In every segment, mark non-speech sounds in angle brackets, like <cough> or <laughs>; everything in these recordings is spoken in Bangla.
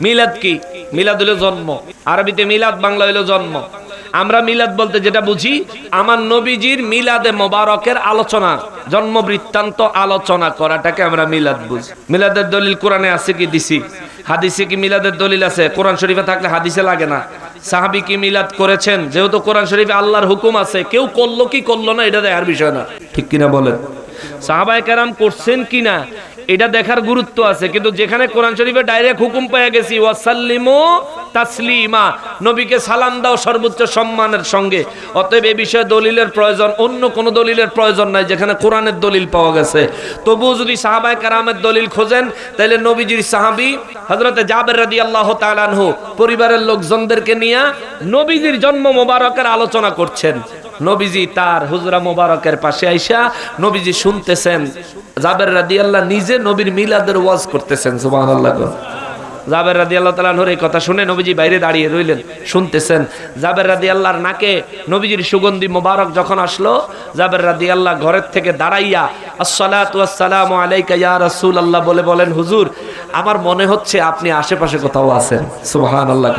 মিলাদ কি? মিলাদ হলো জন্ম। আরবিতে মিলাদ বাংলা হলো জন্ম। আমরা মিলাদ বলতে যেটা বুঝি, আমার নবীজির মিলাদে মোবারকের আলোচনা, জন্ম বৃত্তান্ত আলোচনা করাটাকে আমরা মিলাদ বুঝি। মিলাদের দলিল কোরআনে আছে কি দিছি? হাদিসে কি মিলাদের দলিল আছে? কোরআন শরীফে থাকলে হাদিসে লাগে না। সাহাবি কি মিলাদ করেছেন? যেহেতু কোরআন শরীফে আল্লাহর হুকুম আছে, কেউ করল কি করল না, এটা দেখার বিষয় না। ঠিক কিনা বলেন? সাহাবায়ে কেরাম করছেন কিনা? এটা দেখার গুরুত্ব আছে, কিন্তু যেখানে কোরআন শরীফে ডাইরেক্ট হুকুম পেয়ে গেছি, ওয়াসাল্লিমু তাসলিমা, নবীকে সালাম দাও সর্বোচ্চ সম্মানের সঙ্গে। অতএব এই বিষয়ে দলিলের প্রয়োজন, অন্য কোনো দলিলের প্রয়োজন নাই, যেখানে কোরআনের দলিল পাওয়া গেছে। তবুও যদি সাহাবায়ে কেরামের দলিল খোঁজেন, তাহলে নবীজির সাহাবী হযরতে জাবের রাদিয়াল্লাহু তাআলা আনহু পরিবারের লোকজনদেরকে নিয়ে নবীজির জন্ম মোবারকের আলোচনা করছেন। নবীজি তার হুজরা মোবারকের পাশে আইসা নবীজি শুনতেছেন। জাবের রাদি আল্লাহ নিজে নবীর মিলাদের ওয়াজ করতেছেন, সুবহানাল্লাহ জাবের রাদি আল্লাহ তালাহুর এই কথা শুনে নবীজি বাইরে দাঁড়িয়ে রইলেন, শুনতেছেন। জাবের রাদি আল্লাহর নাকে নবীজির সুগন্ধি মোবারক যখন আসলো, জাবের রাদি আল্লাহ ঘরের থেকে দাঁড়াইয়া আসসালাম আলাইকা ইয়া রাসূল আল্লাহ বলে বলেন, হুজুর, আমার মনে হচ্ছে আপনি আশেপাশে কোথাও আছেন। সুবহান আল্লাহ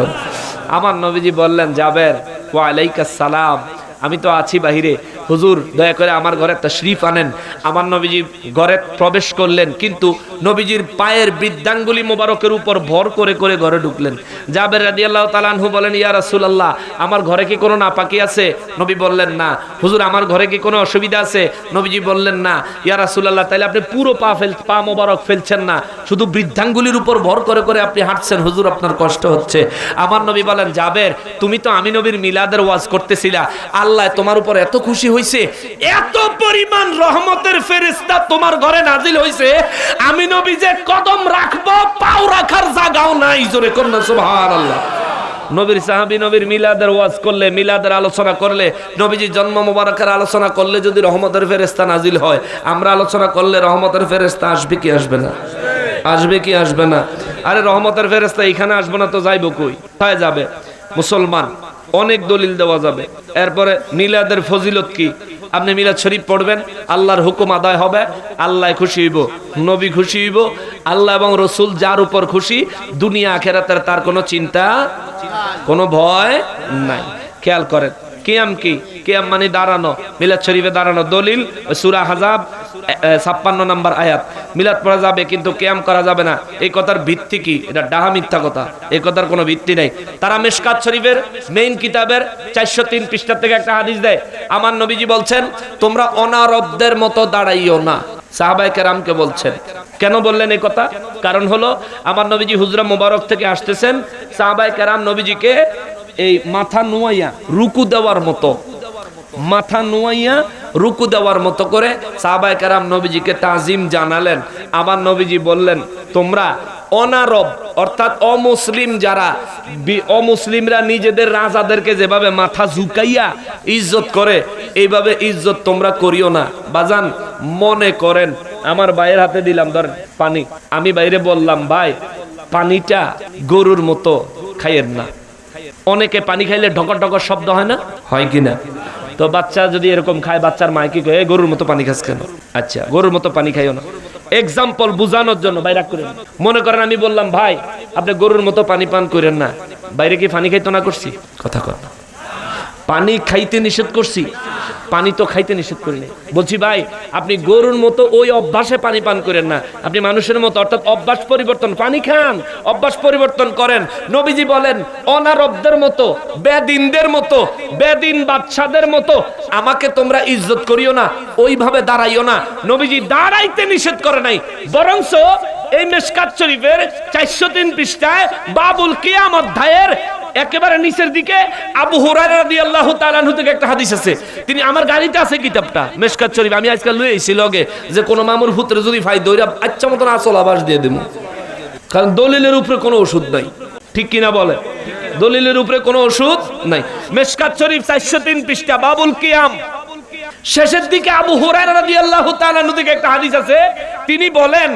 আমার নবীজি বললেন, জাবের, ওয়া আলাইকাস সালাম। আমি তো আছি বাহিরে। হুজুর, দয়া করে আমার ঘরে একটা শরীফ আনেন। আমার নবীজি ঘরে প্রবেশ করলেন, কিন্তু নবীজির পায়ের বৃদ্ধাঙ্গুলি মোবারকের উপর ভর করে করে ঘরে ঢুকলেন। জাবের রাদি আল্লাহ তালানহু বলেন, ইয়া রাসূলুল্লাহ, আমার ঘরে কি কোনো নাপাকি আছে? নবী বললেন, না। হুজুর, আমার ঘরে কি কোনো অসুবিধা আছে? নবীজি বললেন, না। ইয়া রাসূলুল্লাহ, তাইলে আপনি পুরো পা ফেল, পা মোবারক ফেলছেন না। শুধু বৃদ্ধাঙ্গুলির উপর ভর করে করে আপনি হাঁটছেন, হুজুর, আপনার কষ্ট হচ্ছে। আমার নবী বলেন, জাবের, তুমি তো আমি নবীর মিলাদের ওয়াজ করতেছিলা। আল্লাহ তোমার উপর এত খুশি হয়েছে এত পরিমাণ রহমতের ফেরেশতা তোমার ঘরে নাজিল হয়েছে আমি নবী যে কদম রাখব, পাও রাখার জায়গাও নাই, জোরে কন্যা, সুবহানাল্লাহ। নবীর সাহাবী নবীর মিলাদের ওয়াজ করলে, মিলাদের আলোচনা করলে নবীজি জন্ম মোবারকের আলোচনা করলে যদি রহমতের ফেরেস্তা নাজিল হয়, আমরা আলোচনা করলে রহমতের ফেরেস্তা আসবে কি আসবে না? আসবে কি আসবে না? আরে রহমতের ফেরেস্তা এখানে আসবে না তো যাইব কই? কোথায় যাবে? মুসলমান। অনেক দলিল দেওয়া যাবে। এরপরে মিলাদের ফজিলত কি? আপনি মিলাদ শরীফ পড়বেন, আল্লাহর হুকুম আদায় হবে, আল্লাহ খুশি হইব, নবী খুশি হইব, আল্লাহ এবং রসুল যার উপর খুশি, দুনিয়া আখেরাতের তার কোনো চিন্তা, কোনো ভয় নাই। খেয়াল করেন কিয়াম কি? কিয়াম মানে দাঁড়ানো। মিলাদ শরীফে দাঁড়ানো। দলিল, সুরা হাজাব ছাপ্পান্ন নম্বর আয়াত। মিলাদ পড়া যাবে কিন্তু ক্যাম করা যাবে না। এই কথার ভিত্তি কি? এটা ডাহা মিথ্যা কথা। এই কথার কোনো ভিত্তি নেই। তারা মেশকাত শরীফের মেইন কিতাবের চারশো তিন পৃষ্ঠা থেকে একটা হাদিস দেয়। আমার নবীজি বলছেন, তোমরা অনারবদের মতো দাঁড়াইও না। সাহাবাই কেরামকে বলছেন। কেন বললেন এই কথা? কারণ হলো, আমার নবীজি হুজরা মোবারক থেকে আসতেছেন। সাহাবাই কেরাম নবীজিকে এই মাথা নোয়াইয়া রুকু দেওয়ার মতো। মাথা নোয়াইয়া রুকু দেওয়ার মতো করে সাহাবাই কারাম নবীজিকে তাজিম জানালেন। আবার নবীজি বললেন, তোমরা অনারব, অর্থাৎ অমুসলিম যারা অমুসলিমরা নিজেদের রাজাদেরকে যেভাবে মাথা ঝুঁকাইয়া ইজ্জত করে, এইভাবে ইজ্জত তোমরা করিও না। বাজান, মনে করেন, আমার ভাইয়ের হাতে দিলাম, ধরেন পানি। আমি বাইরে বললাম, ভাই, পানিটা গরুর মতো খাইয়েন না। অনেকে পানি খাইলে ঢকর ঢকর শব্দ হয় না? হয় কি না? তো বাচ্চা যদি এরকম খায় বাচ্চার মায় কি কয় "এ, গরুর মতো পানি খাস কেন? আচ্ছা গরুর মতো পানি খাইও না। এক্সাম্পল বুঝানোর জন্য বাইরে করেন। মনে করেন আমি বললাম ভাই আপনি গরুর মতো পানি পান করেন না। বাইরে কি পানি খাইতো না করছি? কথা কর না। পানি খাইতে নিষেধ করছি। পানি তো খাইতে নিষেধ করি নাই। বলছি, ভাই, আপনি গরুর মতো ওই অভ্যাসে পানি পান করেন না। আপনি মানুষের মতো, অর্থাৎ অভ্যাস পরিবর্তন, পানি খান, অভ্যাস পরিবর্তন করেন। নবীজি বলেন, অনারবদের মতো, বেদিনদের মতো, বেদিন বাচ্চাদের মতো, আমাকে তোমরা ইজ্জত করিও না, ওইভাবে দাঁড়াইও না। নবীজি দাঁড়াইতে নিষেধ করে নাই। বরংস এই মেশকাত শরীফের চারশো তিন পৃষ্ঠায় বাবুল কিয়াম অধ্যায়ের একেবারে নিচের দিকে আবু তাআলা আনহু থেকে একটা হাদিস আছে। তিনি, আমার গাড়িতে আছে কিতাবটা, মেশকাত শরীফ, আমি আজকাল লই আইছি লগে, যে কোন মামুর পুত্র যদি ভাই দইরা আচ্ছা মতন আসল আবাস দিয়ে দেবো কারণ দলিলের উপরে কোনো ওষুধ নাই। ঠিক কিনা বলে দলিলের উপরে কোনো ওষুধ নাই। মেশকাত শরীফ চারশো তিন পৃষ্ঠা, বাবুল কিয়াম। শেষের দিকে আবু হুরায়রা রাদিয়াল্লাহু তাআলা থেকে একটা হাদিস আছে। তিনি বলেন,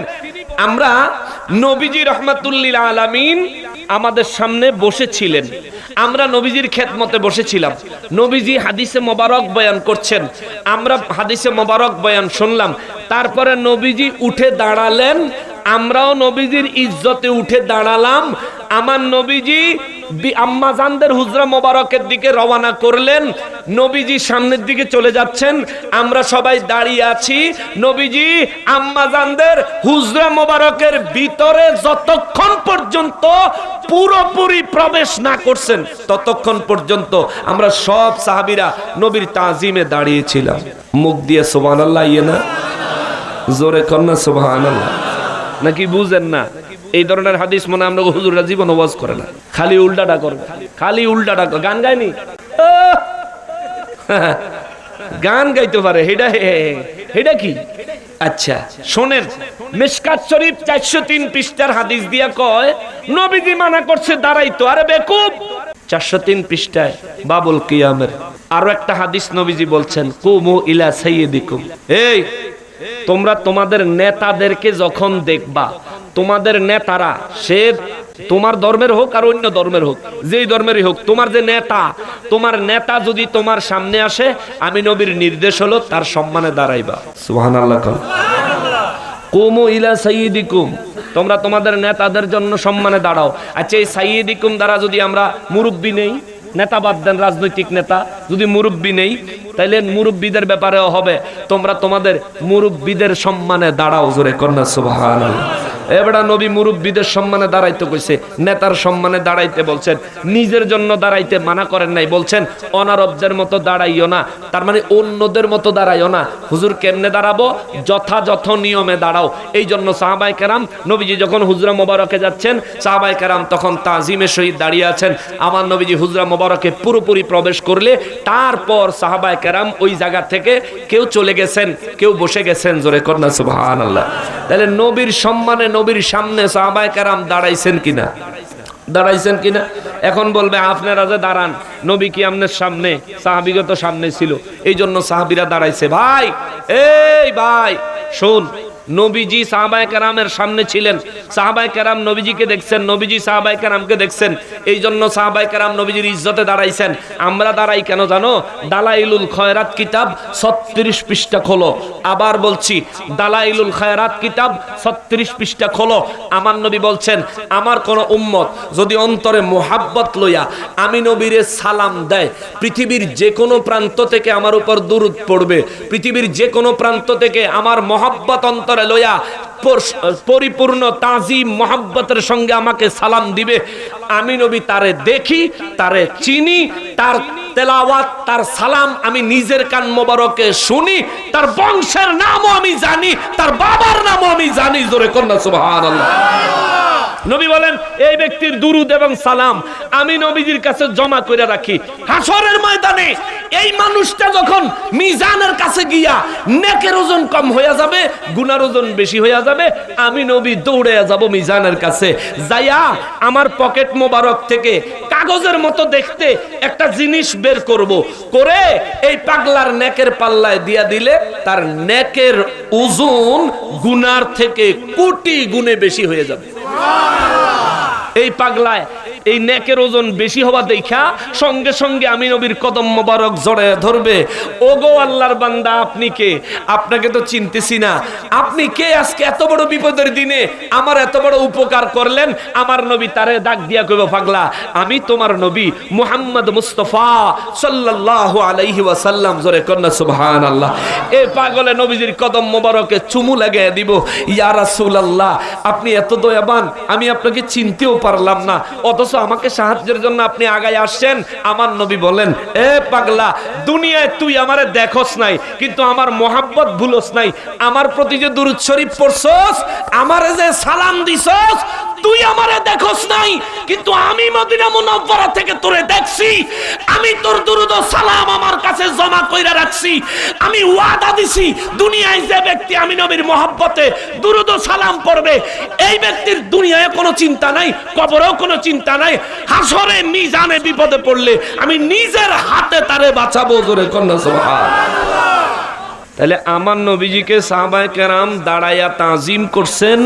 আমরা নবীজি রহমাতুল্লিল আলামিন আমাদের সামনে বসেছিলেন। আমরা নবীজির খেদমতে বসেছিলাম। নবীজি হাদিসে মোবারক বয়ান করছেন। আমরা হাদিসে মোবারক বয়ান শুনলাম। তারপরে নবীজি উঠে দাঁড়ালেন। আমরাও নবীজির ইজ্জতে উঠে দাঁড়ালাম। আমার নবীজি আম্মাজানদের হুজরা মোবারকের দিকে রওনা করলেন। নবীজি সামনের দিকে চলে যাচ্ছেন। আমরা সবাই দাঁড়িয়ে আছি। নবীজি, আম্মাজানদের হুজরা মোবারকের ভিতরে যতক্ষণ পর্যন্ত পুরোপুরি প্রবেশ না করছেন, ততক্ষণ পর্যন্ত আমরা সব সাহাবীরা নবীর তাজিমে দাঁড়িয়েছিলাম। মুখ দিয়ে সুবহানাল্লাহ ইয়ে না? জোরে কন্যা সুবহানাল্লাহ। নাকি বুঝেন না? এই ধরনের হাদিস মনে আমরা হুজুররা জীবন ওয়াজ করে না। খালি উল্টাটা করবে খালি উল্টাটা গান গায়নি? <laughs> গান গাইতে পারে। হেডা হেডা কি? আচ্ছা শোনেন। মিসকাত শরীফ চারশো তিন পৃষ্ঠার হাদিস দিয়া কয়, নবীজি মানা করছে দাঁড়াইতো। আরে বেকুব! চারশো তিন পৃষ্ঠায় বাবুল কিয়ামের। আরও একটা হাদিস নবীজি বলছেন, কুমু ইলা সাইয়্যিদিকুম। এই তোমরা তোমাদের নেতাদেরকে যখন দেখবা, তোমাদের নেতারা, সে তোমার ধর্মের হোক আর অন্য ধর্মের হোক, যেই ধর্মেরই হোক, তোমার যে নেতা, তোমার নেতা যদি তোমার সামনে আসে, আমি নবীর নির্দেশ হলো তার সম্মানে দাঁড়াইবা। সুবহানাল্লাহ কন কুমু ইলা সাইয়্যিদিকুম, তোমরা তোমাদের নেতাদের জন্য সম্মানে দাঁড়াও। আচ্ছা এই সাইয়্যিদিকুম দ্বারা যদি আমরা মুরব্বি নেই নেতা বাদ দেন রাজনৈতিক নেতা, যদি মুরব্বী নেই, তাইলে মুরব্বীদের ব্যাপারেও হবে। তোমরা তোমাদের মুরব্বীদের সম্মানে দাঁড়াও জোরে কন্যা সুবহানাল্লাহ। এবারে নবী মুরব্বীদের সম্মানে দাঁড়াইতে কইছে, নেতার সম্মানে দাঁড়াইতে বলছেন, নিজের জন্য দাঁড়াইতে মানা করেন নাই, বলছেন, অনারবদের মতো দাঁড়াইও না, তার মানে অন্যদের মতো দাঁড়াইও না, হুজুর কেমনে দাঁড়াবো? যথাযথ নিয়মে দাঁড়াও। এই জন্য সাহাবাই কেরাম, নবীজি যখন হুজরা মোবারকে যাচ্ছেন সাহাবাই কেরাম তখন তাজিমের সহিত দাঁড়িয়ে আছেন। আমার নবীজি হুজরা মোবারকে পুরোপুরি প্রবেশ করলে, তারপর সাহাবাই কেরাম ওই জায়গা থেকে কেউ চলে গেছেন, কেউ বসে গেছেন, জোরে কন্যা আল্লাহ তাহলে নবীর সম্মানে নবীর সামনে সাহাবায় কেরাম দাঁড়াইছেন কিনা? দাঁড়াইছেন কিনা? এখন বলবে, আপনারা যে দাঁড়ান, নবী কি আমনের সামনে, সাহাবিগত সামনে ছিল এই জন্য সাহাবিরা দাঁড়াইছে। ভাই, এই ভাই, শোন নবীজি সাহাবাই কেরামের সামনে ছিলেন। সাহাবাই কেরাম নবীজিকে দেখছেন, নবীজি সাহাবাই কেরামকে দেখছেন। এই জন্য সাহাবাই কেরাম নবীজির ইজ্জতে দাঁড়াইছেন। আমরা দাঁড়াই কেন জানো? দালাইলুল খয়রাত কিতাব ছত্রিশ পৃষ্ঠা খোলো। আবার বলছি, দালাইলুল খয়রাত কিতাব ছত্রিশ পৃষ্ঠা খোলো। আমার নবী বলছেন, আমার কোন উম্মত যদি অন্তরে মোহাব্বত লইয়া আমি নবীরে সালাম দেয়, পৃথিবীর যে কোনো প্রান্ত থেকে আমার উপর দূরত পড়বে, পৃথিবীর যে কোনো প্রান্ত থেকে আমার মহাব্বত অন্তরে লইয়া পর- পরিপূর্ণ তাজি মহাব্বতের সঙ্গে আমাকে সালাম দিবে। আমি নবী তারে দেখি, তারে চিনি, তার তেলাওয়াত, তার সালাম আমি নিজের কান মোবারকে শুনি, তার বংশের নামও আমি জানি, তার বাবার নামও আমি জানি, জোরে কন্যা, সুবহানাল্লাহ। নবী বলেন, এই ব্যক্তির দুরুদ এবং সালাম আমি নবীজির কাছে জমা করে রাখি। হাসরের ময়দানে এই মানুষটা যখন মিজানের কাছে গিয়া নেকের ওজন কম হয়ে যাবে, গুনার ওজন বেশি হয়ে যাবে, আমি নবী দৌড়ে যাব মিজানের কাছে। যাইয়া আমার পকেট মোবারক থেকে কাগজের মতো দেখতে একটা জিনিস বের করব। করে এই পাগলার নেকের পাল্লায় দিয়া দিলে তার নেকের ওজন গুনার থেকে কোটি গুণে বেশি হয়ে যাবে। এই পাগলায় এই নেকের ওজন বেশি হওয়া দেখা সঙ্গে সঙ্গে আমি নবীর কদম মোবারক জড়ে ধরবে। ও গো আল্লাহর বান্দা, আপনি কে? আপনাকে তো চিনতেছি না। আপনি কে আজকে এত বড় বিপদের দিনে আমার এত বড় উপকার করলেন? আমার নবী তারে ডাক দিয়া কইব, পাগলা, আমি তোমার নবী মুহাম্মদ মুস্তফা সাল্লাল্লাহু আলাইহি ওয়াসাল্লাম। জোরে কন্যা সুবহানাল্লাহ। এই পাগলে নবীজির কদম মোবারকে চুমু লাগিয়ে দিব। ইয়া রাসূলুল্লাহ, আপনি এত দয়াবান, আমি আপনাকে চিনতেও পারলাম না। অথচ আমাকে সাহায্যের জন্য আপনি আগায় আসছেন। আমার নবী বলেন, এ পাগলা, দুনিয়ায় তুই আমারে দেখস নাই, কিন্তু আমার মোহাব্বত ভুলস নাই। আমার প্রতি যে দুরুৎ শরীফ পড়ছস, আমারে যে সালাম দিছস তুই আমারে দেখোস নাই, কিন্তু আমি মদিনা মুনাওয়ারা থেকে তোরে দেখছি। আমি তোর দুরুদ সালাম আমার কাছে জমা কইরা রাখছি। আমি ওয়াদা দিছি, দুনিয়ায় যে ব্যক্তি আমি নবীর মহব্বতে দুরুদ সালাম পড়বে, এই ব্যক্তির দুনিয়ায় কোনো চিন্তা নাই, কবরেও কোনো চিন্তা নাই। হাসরে, মিজানে বিপদে পড়লে আমি নিজের হাতে তারে বাঁচাবো, জোরে কন্যা সুবহান তাহলে আমার নবীজিকে সাহাবায়ে কেরাম দাঁড়াইয়া তাজিম করছেন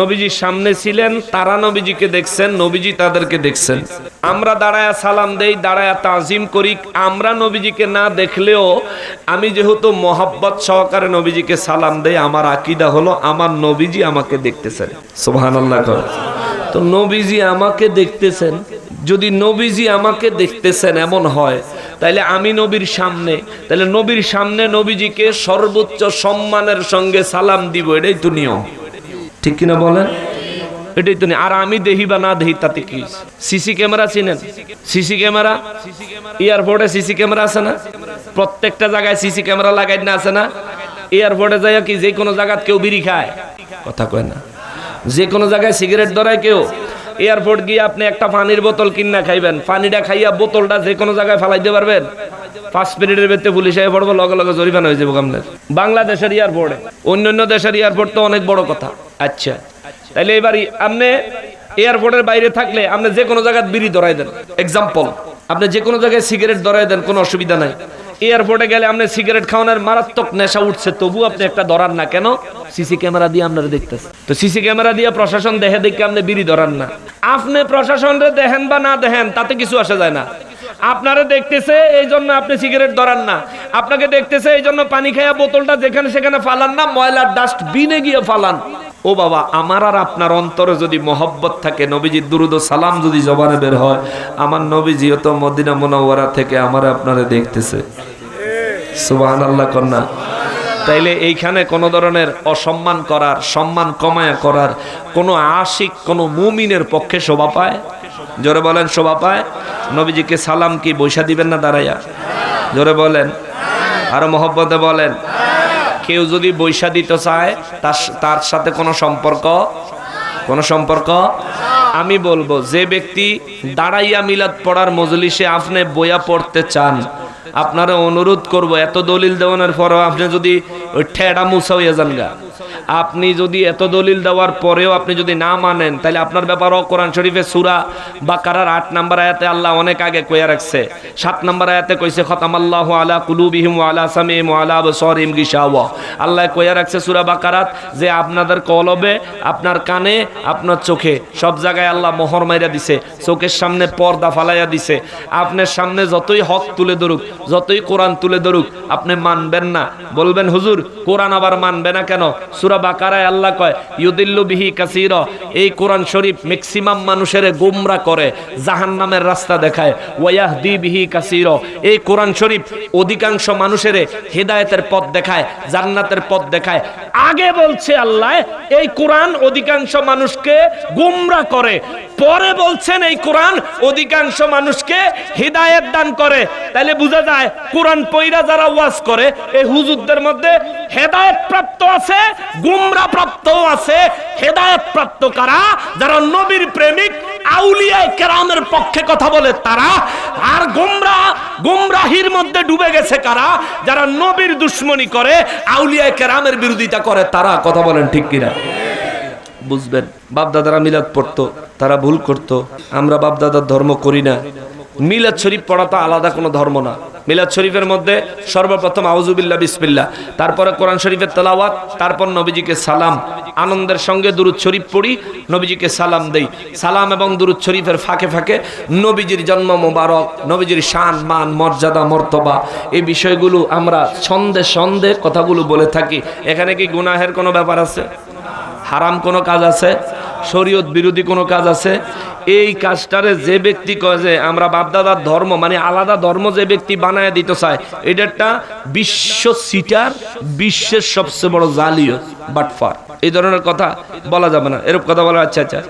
নবীজির সামনে ছিলেন, তারা নবীজিকে দেখছেন, নবীজি তাদেরকে দেখছেন। আমরা দাঁড়ায়া সালাম দেই দাঁড়ায়া তাজিম করি, আমরা নবীজিকে না দেখলেও আমি যেহেতু মোহাব্বত সহকারে নবীজিকে সালাম দেই, আমার আকিদা হলো আমার নবীজি আমাকে দেখতেছেন। সুবহানাল্লাহ কর। তো নবীজি আমাকে দেখতেছেন, যদি নবীজি আমাকে দেখতেছেন, এমন হয় তাইলে আমি নবীর সামনে তাহলে নবীর সামনে নবীজিকে সর্বোচ্চ সম্মানের সঙ্গে সালাম দিব, এটাই তো নিয়ম। ঠিক কিনা বলেন? এটাই তো। আর আমি দেহি বা না দেহি, তাতে কি? সিসি ক্যামেরা চিনেন? CC camera? এয়ারপোর্টে সিসি ক্যামেরা আছে না? প্রত্যেকটা জায়গায় সিসি ক্যামেরা লাগাই না আছে না? এয়ারপোর্টে যাই কি যে কোনো জায়গায় কেউ বিড়ি খায়? কথা কয় না। যে কোনো জায়গায় সিগারেট ধরায় কেউ? এয়ারপোর্ট গিয়ে আপনি একটা পানির বোতল কিনা খাইবেন। পানিটা খাইয়া বোতলটা যে কোনো জায়গায় ফালাইতে পারবেন। পাঁচ মিনিটের ভিতরে পুলিশ এসে পড়ব, লগে লগে জরিমানা হয়ে যাব আপনার বাংলাদেশের এয়ারপোর্টে। অন্য অন্য দেশের এয়ারপোর্ট তো অনেক বড় কথা। আচ্ছা। তাইলে এবার আপনি এয়ারপোর্টের বাইরে থাকলে আপনি যে কোনো জায়গায় বিড়ি ধরাই দেন। এক্সাম্পল আপনি যে কোনো জায়গায় সিগারেট ধরাই দেন, কোনো অসুবিধা নাই। এয়ারপোর্টে গেলে আপনি সিগারেট খাওয়ানোর মারাত্মক নেশা উঠছে তবু আপনি একটা ধরার না। কেন? সিসি ক্যামেরা দিয়ে আপনারা দেখতেছেন। তো সিসি ক্যামেরা দিয়ে প্রশাসন দেখে দেখে আপনি বিড়ি ধরান না। আপনি প্রশাসনরে দেখেন বা না দেখেন, তাতে কিছু আসা যায় না। আপনারা দেখতেছে এই জন্য আপনি সিগারেট ধরান না। আপনাকে দেখতেছে এই জন্য পানি খাইয়া বোতলটা যেখানে সেখানে ফালান না, ময়লার ডাস্টবিনে গিয়ে ফালান। ও বাবা, আমার আর আপনার অন্তরে যদি মহব্বত থাকে নবীজির দুরুদ সালাম যদি জবানে বের হয়, আমার নবীজিও তো মদিনা মোনাওয়ারা থেকে আমার আপনারে দেখতেছে। সুবাহান আল্লাহ কন্যা। তাইলে এইখানে কোনো ধরনের অসম্মান করার, সম্মান কমায়া করার কোনো আশিক, কোনো মুমিনের পক্ষে শোভা পায়? জোরে বলেন, শোভা পায়? নবীজিকে সালাম কি বৈশা দিবেন না দাঁড়াইয়া? জোরে বলেন। আরও মহব্বতে বলেন। কেউ যদি বৈশা দিতে চায়, তার তার সাথে কোনো সম্পর্ক? কোনো সম্পর্ক? আমি বলব, যে ব্যক্তি দাঁড়াইয়া মিলাদ পড়ার মজলিসে আপনি বইয়া পড়তে চান, আপনারা অনুরোধ করব, এত দলিল দেওয়ানোর পরও আপনি যদি ওই ঠেডা মুসা হইয়া যান গা। আপনি যদি এত দলিল দেওয়ার পরেও আপনি যদি না মানেন, তাহলে আপনার ব্যাপারও কোরআন শরীফে সুরা বা কারার আট নাম্বার আয়াতে আল্লাহ অনেক আগে কইয়া রাখছে। সাত নাম্বার আয়াতে কইছে খতাম আল্লাহ আলা কুলুবিহিম আলা সামিম আলা বসরিম গিসাওয়া আল্লাহ কইয়া রাখছে সুরা বাকারাত, যে আপনাদের কলবে, আপনার কানে, আপনার চোখে, সব জায়গায় আল্লাহ মোহর মাইরা দিছে, চোখের সামনে পর্দা ফালাইয়া দিছে। আপনার সামনে যতই হক তুলে ধরুক, যতই কোরআন তুলে ধরুক, আপনি মানবেন না। বলবেন, হুজুর, কোরআন আবার মানবে না কেন? সুরা বাকারায় আল্লাহ কয়, ইউদিল্লু বিহি কাসির। এই কোরআন শরীফ ম্যাক্সিমাম মানুষের গুমরা করে জাহান নামের রাস্তা দেখায়। ওয়াহ দি বিহি কাসির। এই কোরআন শরীফ অধিকাংশ মানুষের হেদায়েতের পথ দেখায়, জান্নাতের পথ দেখায়। আগে বলছে আল্লাহ, এই কোরআন অধিকাংশ মানুষকে গুমরা করে। পরে বলছেন এই কোরআন, অধিকাংশ মানুষকে হৃদায়ত দান করে। তাহলে বোঝা যায়, কোরআন পইরা যারা ওয়াজ করে, এই হুজুরদের মধ্যে হেদায়ত প্রাপ্ত আছে গুমরা প্রাপ্ত আছে। হেদায়ত প্রাপ্ত কারা? যারা নবীর প্রেমিক, আউলিয়া কেরামের পক্ষে কথা বলে তারা। আর গুমরা, গুমরাহির মধ্যে ডুবে গেছে কারা? যারা নবীর দুশ্মনী করে, আউলিয়া কেরামের বিরোধিতা করে, তারা কথা বলেন ঠিক কিনা? বুঝবেন। বাপদাদারা মিলাদ পড়তো, তারা ভুল করতো। আমরা বাপদাদার ধর্ম করি না। মিলাদ শরীফ পড়া তো আলাদা কোনো ধর্ম না। মিলাদ শরীফের মধ্যে সর্বপ্রথম আউজুবিল্লা বিসমিল্লা তারপরে কোরআন শরীফের তেলাওয়াত, তারপর নবীজিকে সালাম। আনন্দের সঙ্গে দুরুদ শরীফ পড়ি, নবীজিকে সালাম দেই। সালাম এবং দুরুদ শরীফের ফাঁকে ফাঁকে নবীজির জন্ম মোবারক, নবীজির শান, মান, মর্যাদা, মর্তবা। এই বিষয়গুলো আমরা ছন্দে ছন্দে কথাগুলো বলে থাকি। এখানে কি গুনাহের কোনো ব্যাপার আছে? হারাম কোনো কাজ আছে? শরীয়ত বিরোধী কোনো কাজ আছে? এই কাজটারে যে ব্যক্তি কয় যে আমরা বাপদাদার ধর্ম মানে আলাদা ধর্ম যে ব্যক্তি বানায় দিতে চায় এটা একটা বিশ্ব সিটার, বিশ্বের সবচেয়ে বড় জালিও বাটফার এই ধরনের কথা বলা যাবে না। এরকম কথা বলা আচ্ছা আচ্ছা।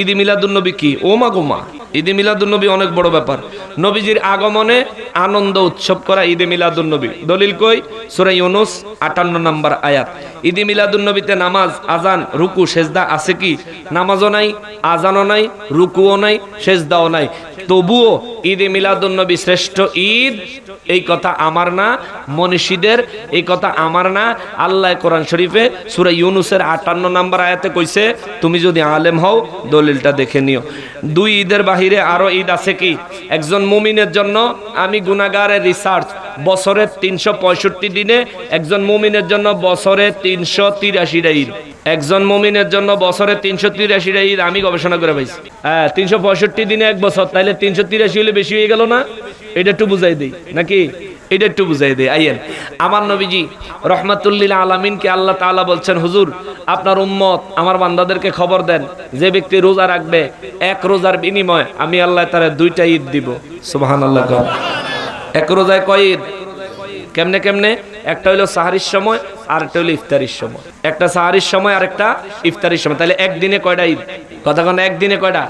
ঈদ মিলাদুন্নবী কি? ওমা গোমা ঈদে মিলাদুলনবী অনেক বড় ব্যাপার। নবীজির আগমনে আনন্দ উৎসব করা ঈদে মিলাদুন্নবী। দলিল কই? সূরা ইউনুস 58 নম্বর আয়াত। ঈদে মিলাদুলনবীতে নামাজ আজান রুকু, সেজদা আছে কি? নামাজও নাই আজানও নাই, রুকুও নাই, সেজদাও নাই। তবুও ঈদে মিলাদুন্নবী শ্রেষ্ঠ ঈদ। এই কথা আমার না, মনীষীদের, এই কথা আমার না। আল্লাহ কোরআন শরীফে সুরে ইউনুসের 58 নম্বর আয়াতে কইছে, তুমি যদি আলেম হও, দলিলটা দেখে নিও। দুই ঈদের বাহিরে আরও ঈদ আছে কি? একজন মুমিনের জন্য আমি গুনাগারের রিসার্চ বছরের তিনশো পঁয়ষট্টি দিনে একজন মুমিনের জন্য বছরে তিনশো তিরাশিটা ঈদ। একজন মুমিনের জন্য বছরে তিনশো তিরাশিটা ঈদ, আমি গবেষণা করে পাইছি। হ্যাঁ তিনশো পঁয়ষট্টি দিনে এক বছর, তাইলে তিনশো তিরাশি হলে বেশি হয়ে গেল না? এটা একটু বুঝাই দিই, নাকি? এটা একটু বুঝাই দেয় আইয়েন। আমার নবীজি রহমাতুল্লিল আলমিনকে আল্লাহ তাআলা বলছেন, হুজুর, আপনার উম্মত আমার বান্দাদেরকে খবর দেন, যে ব্যক্তি রোজা রাখবে, এক রোজার বিনিময় আমি আল্লাহ তারা দুইটা ঈদ দিব। সুবাহান আল্লাহ এক রোজায় কয় ঈদ কেমনে কেমনে? একটা হইল সাহারির সময় আর একটা হইল ইফতারির সময়। একটা সাহারির সময় আর একটা ইফতারির সময়। তাহলে একদিনে কয়টা ঈদ? কথা কোন, একদিনে কয়টা?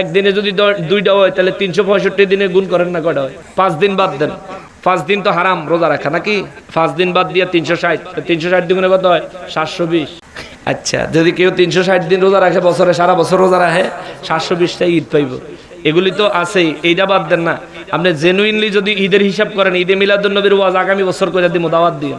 একদিনে যদি দুইটা হয়, তাহলে তিনশো পঁয়ষট্টি দিনে গুণ করেন না কয়টা হয়? পাঁচ দিন বাদ দেন। পাঁচ দিন তো হারাম, রোজা রাখা নাকি? পাঁচ দিন বাদ দিয়ে তিনশো ষাট। তিনশো ষাট দিনে কত হয়? সাতশো বিশ। আচ্ছা যদি কেউ তিনশো ষাট দিন রোজা রাখে, বছরে সারা বছর রোজা রাখে, সাতশো বিশটা ঈদ পাইব। এগুলি তো আছেই এইটা বাদ দেন না। আপনি জেনুইনলি যদি ঈদের হিসাব করেন ঈদে মিলাদুল নবীর ওয়াজ আগামী বছর করে দিব দাওয়াত দিয়ে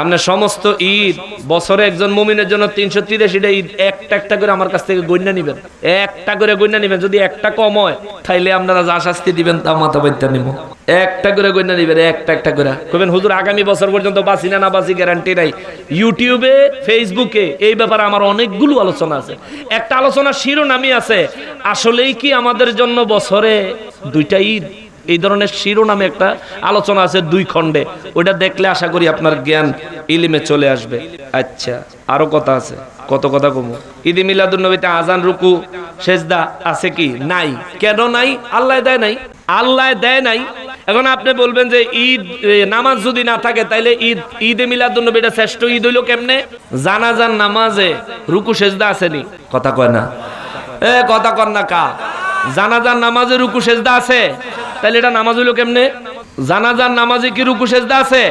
আপনার সমস্ত ঈদ বছরে একজন মুমিনের জন্য তিনশো তিরাশিটা ঈদ একটা একটা করে আমার কাছ থেকে গণ্যা নিবেন। একটা করে গণ্যা নিবেন যদি একটা কম হয় তাইলে আপনারা যা শাস্তি দিবেন তা মাথা বাইতে নিব একটা করে গণ্যা নিবেন একটা একটা করে। কবেন হুজুর, আগামী বছর পর্যন্ত বাঁচি না না গ্যারান্টি নাই। ইউটিউবে, ফেসবুকে এই ব্যাপারে আমার অনেকগুলো আলোচনা আছে। একটা আলোচনা শিরোনামই আছে, আসলেই কি আমাদের জন্য বছরে দুইটা ঈদ? এই ধরনের শিরোনামে একটা আলোচনা আছে দুই খণ্ডে। ওইটা দেখলে আশা করি আপনার জ্ঞান ইলিমে চলে আসবে। আচ্ছা আরও কথা আছে। কত কথা কমু? ঈদ মিলাদুল নবীতে আজান রুকু, সেজদা আছে কি? নাই। কেন নাই? আল্লাহ দেয় নাই। আল্লাহ দেয় নাই। এখন আপনি বলবেন যে ঈদ নামাজ যদি না থাকে, তাইলে ঈদ, ঈদে মিলাদুল নবীটা শ্রেষ্ঠ ঈদ হইল কেমনে? জানাজান নামাজে রুকু সেজদা আসেনি। কথা কয় না। এ, কথা কর না কা। জানাজার নামাজে রুকু সেজদা আছে তাহলে এটা নামাজ হইল কেমনে? জানাজার নামাজে কি রুকু সেজদা আছে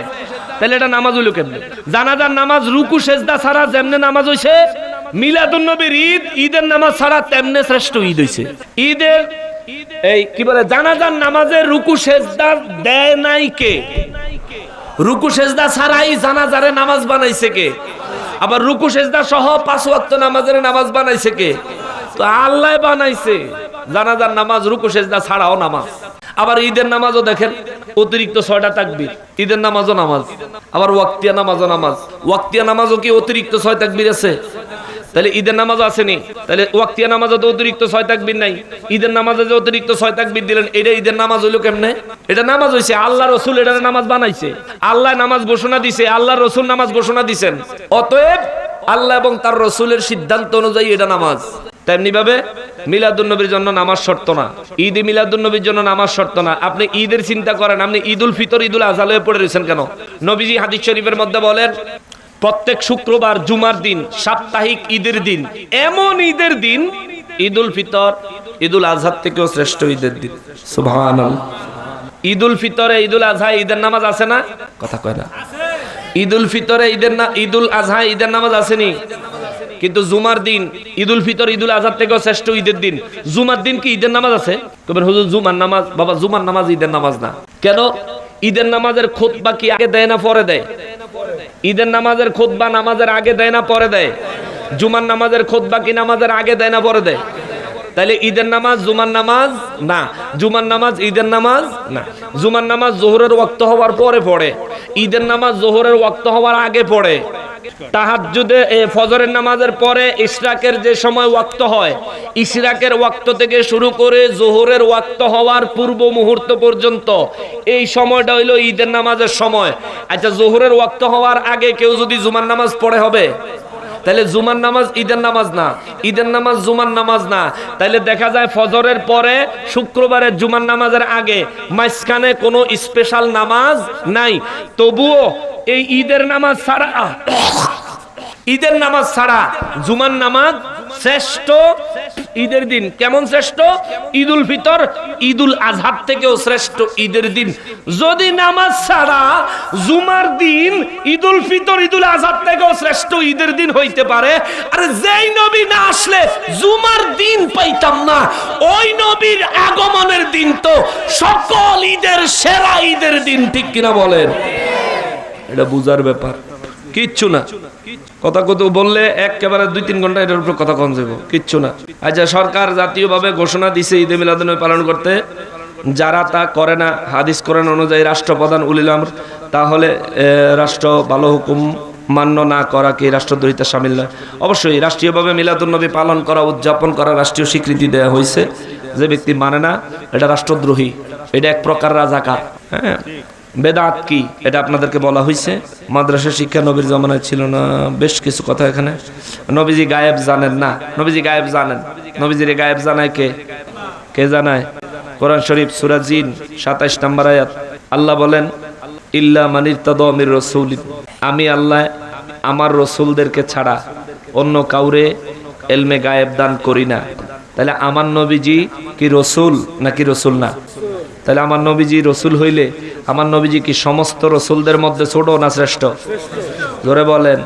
তাহলে এটা নামাজ হইল কেমনে? জানাজার নামাজ রুকু সেজদা ছাড়া যেমনে নামাজ হইছে মিলাদুন নবীর ঈদ, ঈদের নামাজ ছাড়া তেমনে শ্রেষ্ঠ ঈদ হইছে। ঈদের এই, কি বলে, জানাজার নামাজে রুকু সেজদা দেয় নাই কে? রুকু সেজদা ছাড়াই জানাজারে নামাজ বানাইছে কে? আবার রুকু সেজদা সহ পাঁচ ওয়াক্ত নামাজের নামাজ বানাইছে কে? তো আল্লাহ বানাইছে। জানাজার নামাজ, রুকু সেজদা ছাড়াও নামাজ। আবার ঈদের নামাজও দেখেন, অতিরিক্ত ছয়টা তাকবির। ঈদের নামাজও নামাজ। আবার ওয়াক্তিয়া নামাজও নামাজ। ওয়াক্তিয়া নামাজও কি অতিরিক্ত ছয় তাকবির আছে? তাহলে ঈদের নামাজও আসেনি তাহলে ওয়াক্তিয়া নামাজও তো অতিরিক্ত ছয় তাকবির নাই। ঈদের নামাজে যে অতিরিক্ত ছয় তাকবির দিলেন, এটা ঈদের নামাজ হইল কেমনে? এটা নামাজ হইছে, আল্লাহ রসুল এটা নামাজ বানাইছে। আল্লাহ নামাজ ঘোষণা দিছে, আল্লাহ রসুল নামাজ ঘোষণা দিছেন। অতএব আল্লাহ এবং তার রসুলের সিদ্ধান্ত অনুযায়ী এটা নামাজ। তেমনি ভাবে মিলাদুল নবীর জন্য নামাজ শর্ত না। ঈদ মিলাদুল নবীর জন্য নামাজ শর্ত না। আপনি ঈদের চিন্তা করেন, আপনি ঈদুল ফিতর, ঈদুল আজহাল পড়ে রয়েছেন কেন? নবীজি হাদিস শরীফের মধ্যে বলেন প্রত্যেক শুক্রবার জুমার দিন, সাপ্তাহিক ঈদের দিন, এমন ঈদের দিন, ঈদুল ফিতর, ঈদুল আজহার থেকেও শ্রেষ্ঠ ঈদের দিন। সুবহানাল্লাহ। ঈদুল ফিতরে ঈদুল আজহা ঈদের নামাজ আছে না? কথা কয় না। ঈদুল ফিতরে ঈদের না, ঈদুল আজহা ঈদের নামাজ আসেনি। কিন্তু জুমার দিন, ঈদুল ফিতর, ঈদুল আজহার থেকেও শ্রেষ্ঠ ঈদের দিন। জুমার দিন কি ঈদের নামাজ আছে? তবে হুজুর, জুমার নামাজ, বাবা, জুমার নামাজ ঈদের নামাজ না। কেন? ঈদের নামাজের খোদবা কি আগে দেয় না পরে দেয়? ঈদের নামাজের খোদবা নামাজের আগে দেয় না, পরে দেয়? জুমার নামাজের খোদবা কি নামাজের আগে দেয় না, পরে দেয়? তাহলে ঈদের নামাজ, জুমার নামাজ? না। জুমার নামাজ, ঈদের নামাজ? না। জুমার নামাজ জোহরের ওয়াক্ত হওয়ার পরে পড়ে। ঈদের নামাজ জোহরের ওয়াক্ত হওয়ার আগে পড়ে। তাহাজ্জুদে এ, ফজরের নামাজের পরে ইশরাকের যে সময় ওয়াক্ত হয় ইশরাকের ওয়াক্ত থেকে শুরু করে জোহরের ওয়াক্ত হওয়ার পূর্ব মুহূর্ত পর্যন্ত এই সময়টা হইল ঈদের নামাজের সময়। আচ্ছা জোহরের ওয়াক্ত হওয়ার আগে কেউ যদি জুমার নামাজ পড়ে হবে? তাহলে জুমার নামাজ, ঈদের নামাজ না। ঈদের নামাজ জুমার নামাজ না। তাহলে দেখা যায় ফজরের পরে শুক্রবারের জুমার নামাজের আগে মাঝখানে কোনো স্পেশাল নামাজ নাই। তবুও এই ঈদের নামাজ ছাড়া, ঈদের নামাজ ছাড়া জুমার নামাজ শ্রেষ্ঠ ঈদের দিন। কেমন শ্রেষ্ঠ? ঈদুল ফিতর, ঈদুল আজহার থেকেও শ্রেষ্ঠ ঈদের দিন। যদি নামাজ ছাড়া জুমার দিন, ঈদুল ফিতর, ঈদুল আজহার থেকেও শ্রেষ্ঠ ঈদের দিন হইতে পারে, আর যেই নবী না আসলে জুমার দিন পাইতাম না, ওই নবীর আগমনের দিন তো সকল ঈদের সেরা ঈদের দিন, ঠিক কিনা বলেন? এটা বুঝার ব্যাপার। কিচ্ছু না। কথা কত বললে একেবারে দুই তিন ঘণ্টা এটার উপর কথা কম যাব কিচ্ছু না। আচ্ছা সরকার জাতীয়ভাবে ঘোষণা দিছে ঈদে মিলাদুন পালন করতে। যারা তা করে না, হাদিস কোরআন অনুযায়ী রাষ্ট্রপ্রধান উলিল আমর, তাহলে রাষ্ট্র ভালো হুকুম মান্য না করা কি রাষ্ট্রদ্রোহিতা সামিল নয়? অবশ্যই রাষ্ট্রীয়ভাবে মিলাদুন্নবী পালন করা, উদযাপন করা রাষ্ট্রীয় স্বীকৃতি দেওয়া হয়েছে যে ব্যক্তি মানে না, এটা রাষ্ট্রদ্রোহী। এটা এক প্রকার রাজাকার। হ্যাঁ? বেদাত কি? এটা আপনাদেরকে বলা হয়েছে মাদ্রাসা শিক্ষা নবীর জমানায় ছিল না। বেশ কিছু কথা এখানে। নবীজি গায়েব জানেন না। নবীজি গায়েব জানেন। নবীজির গায়েব জানায় কে? কে জানায়? কোরআন শরীফ সুরাজিন সাতাইশ নম্বর আয়াত। আল্লাহ বলেন, ইল্লা মানির তদমির রসুল। আমি আল্লাহ, আমার রসুলদেরকে ছাড়া অন্য কাউরে এলমে গায়েব দান করি না। তাহলে আমার নবীজি কি রসুল নাকি রসুল না? তাহলে আমার নবীজি রসুল হইলে, আমার নবীজি কি সমস্ত রসুলদের মধ্যে ছোট না শ্রেষ্ঠ? জোরে বলেন।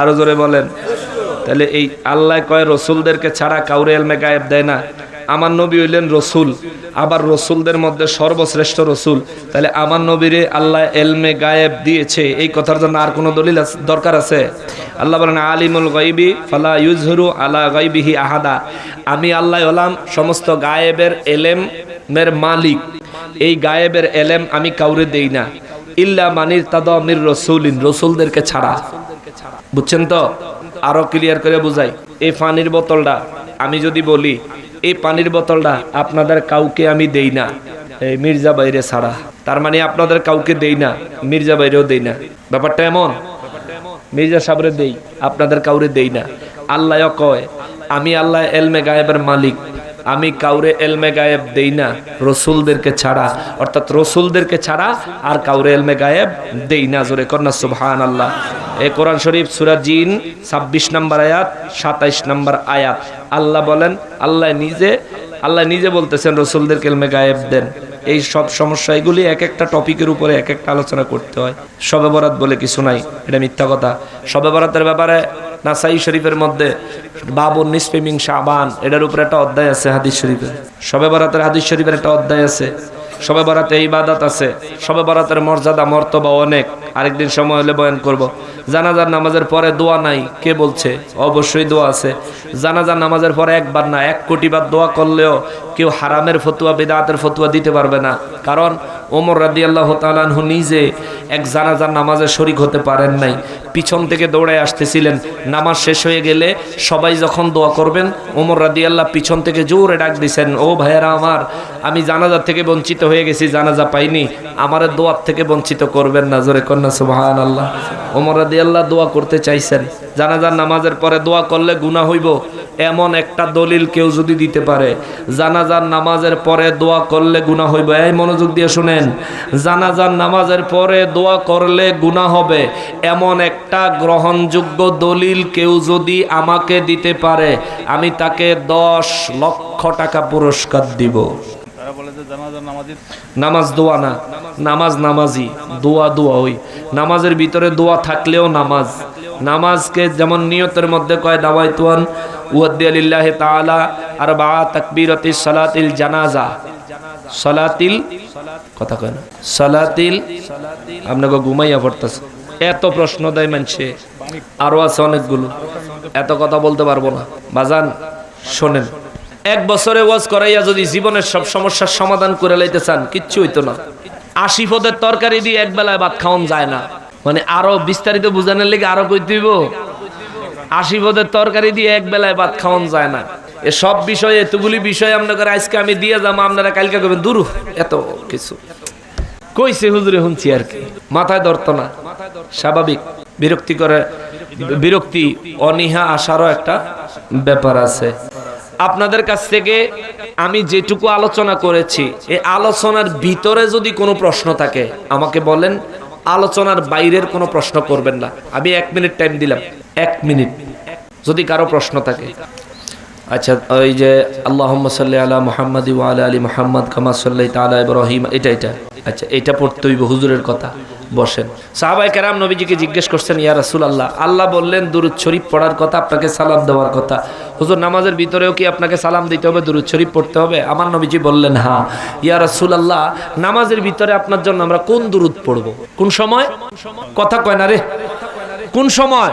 আরও জোরে বলেন। তাহলে এই আল্লাহ কয়, রসুলদেরকে ছাড়া কাউরে এলমে গায়েব দেয় না। আমার নবী হইলেন রসুল, আবার রসুলদের মধ্যে সর্বশ্রেষ্ঠ রসুল। তাহলে আমার নবীরে আল্লাহ এলমে গায়েব দিয়েছে, এই কথার জন্য আর কোনো দলিল দরকার আছে? আল্লাহ বলেন, আলিমুল গাইবি ফালা ইউজহুরু আলা গাইবিহি আহাদা। আমি আল্লাহ হলাম সমস্ত গায়েবের এলেমের মালিক। এই গায়েবের এলেম আমি কাউরে দেই না। ইল্লা মানির তাদমির রসুলিন, রসুলদেরকে ছাড়া। বুঝছেন তো? আরও ক্লিয়ার করে বুঝাই। এই পানির বোতলটা, আমি যদি বলি, এই পানির বোতলটা আপনাদের কাউকে আমি দেই না। এই মির্জা বাইরে ছাড়া। তার মানে আপনাদের কাউকে দেই না, মির্জা বাইরেও দেই না। ব্যাপারটা এমন? মির্জা সাবরে দেই, আপনাদের কাউরে দেই না। আল্লাহ কয়, আমি আল্লাহ এলমে গায়েবের মালিক। আমি কাউরে এলমে গায়েব দেই না, রসুলদেরকে ছাড়া। অর্থাৎ রসুলদেরকে ছাড়া আর কাউরে এলমে গায়েব দেই না, জোরে কন্যা সুবহান আল্লাহ এ কোরআন শরীফ, সুরা জিন, ছাব্বিশ নম্বর আয়াত, সাতাইশ নম্বর আয়াত। আল্লাহ বলেন, আল্লাহ নিজে আল্লাহ নিজে বলতেছেন, রসুলদেরকে এলমে গায়েব দেন। এই সব সমস্যা এগুলি এক একটা টপিকের উপরে এক একটা আলোচনা করতে হয়। সবে বরাত বলে কিছু নাই, এটা মিথ্যা কথা। সবে বরাতের ব্যাপারে নাসাই শরীফের মধ্যে বাবুর নিসপেমিং সাবান এটার উপরে একটা অধ্যায় আছে হাদিস শরীফের। সবে বরাতের হাদিস শরীফের একটা অধ্যায় আছে। সবে বরাতে ইবাদত আছে, সবে বরাতের মর্যাদা, মর্তবা অনেক। আরেকদিন সময় হলে বয়ান করব। জানাজার নামাজের পরে দোয়া নাই, কে বলছে? অবশ্যই দোয়া আছে। জানাজার নামাজের পরে একবার না, এক কোটি বার দোয়া করলেও কেউ হারামের ফতুয়া বেদাতের ফতুয়া দিতে পারবে না। কারণ ওমর রাদি আল্লাহ তালানহু নিজে এক জানাজার নামাজে শরিক হতে পারেন নাই। পিছন থেকে দৌড়ে আসতেছিলেন। নামাজ শেষ হয়ে গেলে সবাই যখন দোয়া করবেন ওমর রাদি আল্লাহ পিছন থেকে জোরে ডাক দিছেন, ও ভাইয়েরা আমার, আমি জানাজার থেকে বঞ্চিত হয়ে গেছি, জানাজা পাইনি, আমার দোয়ার থেকে বঞ্চিত করবেন না, জোরে কন্যা সুবাহান আল্লাহ ওমর রাদি আল্লাহ দোয়া করতে চাইছেন। জানাজার নামাজের পরে দোয়া করলে গুণা হইব। এমন একটা দলিল কেউ যদি দিতে পারে, জানাজার নামাজের পরে দোয়া করলে গুণা হইব। এই মনোযোগ দিয়ে শুনেন, জানাজার নামাজের পরে দোয়া করলে গুণা হবে। এমন একটা গ্রহণযোগ্য দলিল কেউ যদি আমাকে দিতে পারে আমি তাকে দশ লক্ষ টাকা পুরস্কার দিব। নামাজ? দোয়া না নামাজ নামাজি দোয়া দোয়া ওই। নামাজের ভিতরে দোয়া থাকলেও নামাজ। নামাজকে যেমন নিয়তের মধ্যে কয় দাওয়াইতুয়ান উদ্দিল্লাহ তাআলা আর বা তাকবীরতি সালাতিল জানাজা। সালাতিল কথা কয় না? সালাতিল আপনাকে ঘুমাইয়া পড়তেছে। এত প্রশ্ন দেয় মানছে। আরও আছে অনেকগুলো। এত কথা বলতে পারব না। বাজান, শোনেন, এক বছরে ওয়াজ করাইয়া যদি জীবনের সব সমস্যার সমাধান করে লাইতে চান, কিচ্ছু হইতো না। আশি পদের তরকারি দিয়ে এক বেলায় ভাত খাওয়ান যায় না। মানে আরও বিস্তারিত বুঝানোর লেগে আরও কই দিব আশি পদের তরকারি দিয়ে এক বেলায় ভাত খাওয়ান যায় না। এ সব বিষয়ে এতগুলি বিষয় আপনাদের আজকে আমি দিয়ে যাব, আপনারা কালকে করবেন। দূর এত কিছু। কইছে হুজুরে শুনছি আর কি। মাথায় ধরতো না। স্বাভাবিক। বিরক্তি করে বিরক্তি, অনীহা আসারও একটা ব্যাপার আছে। আপনাদের কাছ থেকে আমি যেটুকু আলোচনা করেছি, এই আলোচনার ভিতরে যদি কোনো প্রশ্ন থাকে, আমাকে বলেন। আলোচনার বাইরের কোনো প্রশ্ন করবেন না। আমি এক মিনিট টাইম দিলাম। এক মিনিট। যদি কারও প্রশ্ন থাকে। আচ্ছা ওই যে আল্লাহ সাল্লি আলা মোহাম্মদ আলা আলী মোহাম্মদ কামা সাল্লাই তালা ইব্রাহিম, এটা এটা। আচ্ছা এটা পড়তে হইব হুজুরের কথা। বসেন। সাহাবাই কেরাম নবীজিকে জিজ্ঞেস করছেন, ইয়া রাসুল আল্লাহ আল্লাহ বললেন, দুরুদ শরীফ পড়ার কথা, আপনাকে সালাম দেওয়ার কথা। হুজুর, নামাজের ভিতরেও কি আপনাকে সালাম দিতে হবে, দুরুদ শরীফ পড়তে হবে? আমার নবীজি বললেন হ্যাঁ ইয়া রাসুল আল্লাহ নামাজের ভিতরে আপনার জন্য আমরা কোন দুরুদ পড়ব? কোন সময়? কথা কয় না রে। কোন সময়?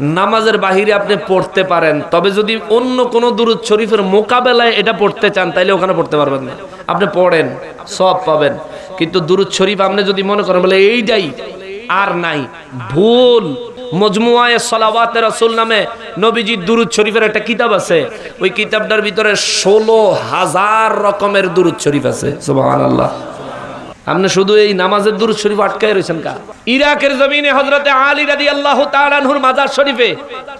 নামাজের বাহিরে আপনি পড়তে পারেন। তবে যদি অন্য কোনো দুরুদ শরীফের মোকাবেলায় এটা পড়তে চান, তাইলে ওখানে পড়তে পারবেন না। আপনি পড়েন সব পাবেন। কিন্তু দুরুদ শরীফ আপনি যদি মনে করেন, বলে এইটাই আর নাই, ভুল। নামে একটা কিতাব আছে। ওই কিতাবটার ভিতরে ষোলো হাজার রকমের দুরুদ শরীফ আছে। সুবহানাল্লাহ। আপনি শুধু এই নামাজের দুরুদ শরীফ আটকায় রয়েছেন কা? ইরাকের জমিনে হজরতে আলী রাদি আল্লাহ তালানহুর মাজার শরীফে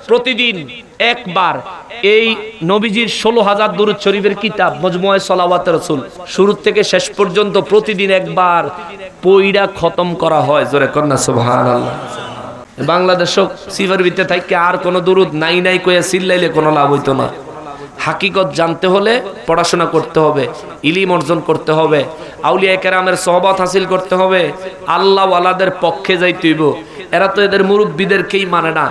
প্রতিদিন একবার এই নবীজির ষোলো হাজার দুরুদ শরীফের কিতাব মজমুয়ায় সলাওয়াত রসুল শুরু থেকে শেষ পর্যন্ত প্রতিদিন একবার পইড়া খতম করা হয়। জোরে কন্যা সুবহান আল্লাহ বাংলাদেশও সিফার ভিতরে থাকতে আর কোনো দুরুদ নাই নাই কয়ে চিল্লাইলে কোনো লাভ হইতো না। হাকিকত জানতে হলে পড়াশোনা করতে হবে ইলিম অর্জন করতে হবে আউলিয়া কেরামের সহবত হাসিল করতে হবে আল্লাহ ওয়ালাদের পক্ষে যাইতেইব এরা তো এদের মুরব্বীদেরকেই মানে না।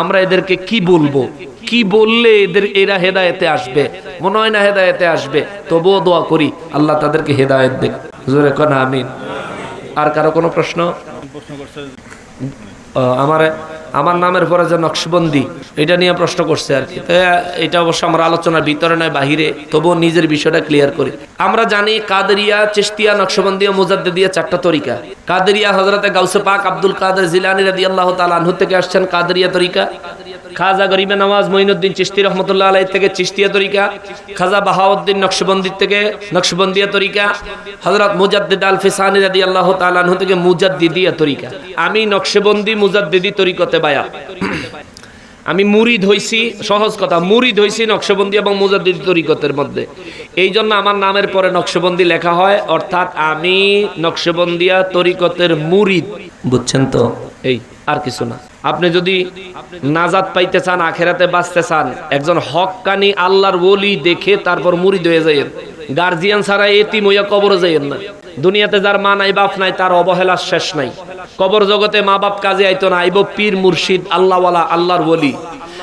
আমরা এদেরকে কি বলব? কি বললে এদের এরা হেদায়েতে আসবে? মনে হয় না হেদায়েতে আসবে। তবুও দোয়া করি আল্লাহ তাদেরকে হেদায়েত দেখ জোরে কনা আমিন। আর কারও কোনো প্রশ্ন? আমার আমার নামের পরে যে নকশবন্দি, এটা নিয়ে প্রশ্ন করছে আর কি। এটা অবশ্য আমার আলোচনার ভিতরে নয়, বাহিরে। তবুও নিজের বিষয়টা ক্লিয়ার করি। আমরা জানি কাদেরিয়া চেস্তিয়া নকশবন্দি ও মুজাদ্দিদিয়া চারটা তরিকা। কাদেরিয়া হজরতে গাউসে পাক আব্দুল কাদের জিলানি রাদি আল্লাহ তালানহু থেকে আসছেন কাদেরিয়া তরিকা। খাজা গরিবে নওয়াজ মঈনুদ্দিন চিস্তি রহমতুল্লাহ আলাই থেকে চিস্তিয়া তরিকা। খাজা বাহাউদ্দিন নকশবন্দির থেকে নকশবন্দিয়া তরিকা। হজরত মুজাদ্দিদ আল ফিসানি রাদি আল্লাহ তালানহু থেকে মুজাদ্দিদিয়া তরিকা। আমি নকশবন্দি, মুজাদ্দিদি তরিকতে বায়া আমি মুরিদ হইছি সহজ কথা মুরিদ হইছি নকশবন্দি এবং মুজাদ্দিদ তরিকতের মধ্যে। এই জন্য আমার নামের পরে নকশবন্দি লেখা হয় অর্থাৎ আমি নকশবন্দিয়া তরিকতের মুরিদ। বুঝছেন তো? এই আর কিছু না। আপনি যদি নাজাত পাইতে চান আখেরাতে বাঁচতে চান একজন হক্কানি আল্লাহর ওলি দেখে তারপর মুরিদ হয়ে যাইয়েন। গার্জিয়ান ছাড়া এতিম হইয়া কবর যাইয়েন না। দুনিয়াতে যার মা নাই, বাপ নাই, তার অবহেলার শেষ নাই। কবর জগতে মা বাপ কাজে আইতো না, আইব পীর মুর্শিদ, আল্লাহওয়ালা, আল্লাহর ওলি।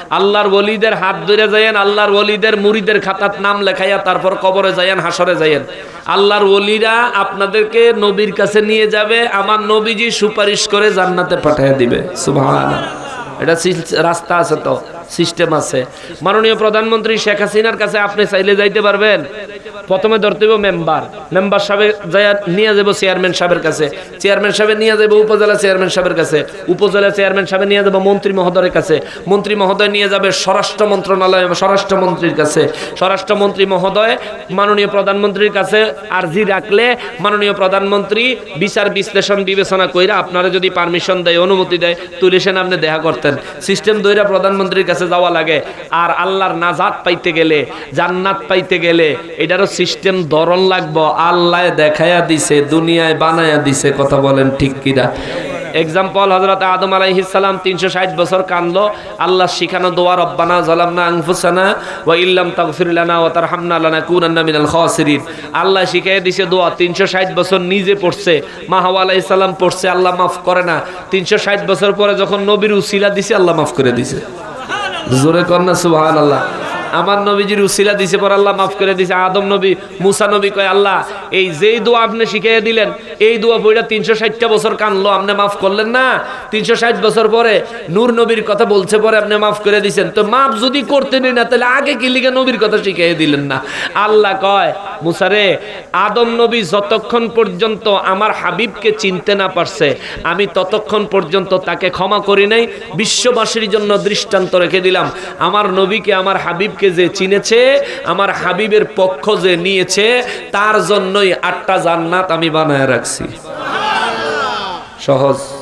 আল্লাহর ওলিদের হাত ধরে যাইয়েন আল্লাহর ওলিদের মুরিদের খাতাত নাম লেখাইয়া তারপর কবরে যাইয়েন হাসরে যাইয়েন আল্লাহর ওলিরা আপনাদেরকে নবীর কাছে নিয়ে যাবে, আমার নবীজি সুপারিশ করে জান্নাতে পাঠিয়ে দিবে। সুবহানাল্লাহ। এটা রাস্তা আছে তো, সিস্টেম আছে। মাননীয় প্রধানমন্ত্রী শেখ হাসিনার কাছে আপনি চাইলে যাইতে পারবেন। প্রথমে ধরতে হবে মেম্বার। মেম্বার সাহেব যাই নিয়ে যাব চেয়ারম্যান সাহেবের কাছে। চেয়ারম্যান সাহেব নিয়ে যাব উপজেলা চেয়ারম্যান সাহেবের কাছে। উপজেলা চেয়ারম্যান সাহেব নিয়ে যাব মন্ত্রী মহোদয়ের কাছে। মন্ত্রী মহোদয় নিয়ে যাবে স্বরাষ্ট্র মন্ত্রণালয় স্বরাষ্ট্রমন্ত্রীর কাছে। স্বরাষ্ট্রমন্ত্রী মহোদয় মাননীয় প্রধানমন্ত্রীর কাছে আর্জি রাখলে মাননীয় প্রধানমন্ত্রী বিচার বিশ্লেষণ বিবেচনা কইরা আপনারা যদি পারমিশন দেয়, অনুমতি দেয় তুলিসেন আপনি দেখা করতেন। সিস্টেম দইরা প্রধানমন্ত্রীর কাছে যাওয়া লাগে। আর আল্লাহর নাজাত পাইতে গেলে, জান্নাত পাইতে গেলে, এটারও সিস্টেম দরল লাগবো, আল্লাহ দেখায়া দিছে, দুনিয়ায় বানায়া দিছে, কথা বলেন ঠিক কিনা? এক্সাম্পল হজরত আদম আলাইহিসালাম তিনশো ষাট বছর কানলো আল্লাহ শিখানো দোয়া, রব্বানা জলামনা আংফুসানা ওয়া ইল্লাম তাগফির লানা ওয়া তারহামনা লানাকুনান্না মিনাল খাসিরিন। আল্লাহ শিখাই দিছে দোয়া, তিনশো ষাট বছর নিজে পড়ছে, মা হাওয়া আলাইহিস সালাম পড়ছে, আল্লাহ মাফ করে না। তিনশো ষাট বছর পরে যখন নবীর উসিলা দিছে, আল্লাহ মাফ করে দিছে। জোরে কন্যা সুবহান আল্লাহ আমার নবীজির উসিলা দিছে পর আল্লাহ মাফ করে দিছে। আদম নবী, মুসা নবী কয়, আল্লাহ, এই যেই দোয়া আপনি শিখাইয়া দিলেন, এই দোয়া বইটা তিনশো ষাটটা বছর কানলো, আপনি মাফ করলেন না? তিনশো ষাট বছর পরে নূর নবীর কথা বলছে পরে আপনি মাফ করে দিছেন। তো মাফ যদি করতেনই না, তাহলে আগে কি লিখে নবীর কথা শিখাইয়া দিলেন না? আল্লাহ কয় মুসারে আদম নবী যতক্ষণ পর্যন্ত আমার হাবিবকে চিনতে না পারছে, আমি ততক্ষণ পর্যন্ত তাকে ক্ষমা করি নাই, বিশ্ববাসীর জন্য দৃষ্টান্ত রেখে দিলাম। আমার নবীকে, আমার হাবিবকে যে চিনেছে, আমার হাবিবের পক্ষ যে নিয়েছে, তার জন্যই আটটা জান্নাত আমি বানায় রাখছি। সহজ।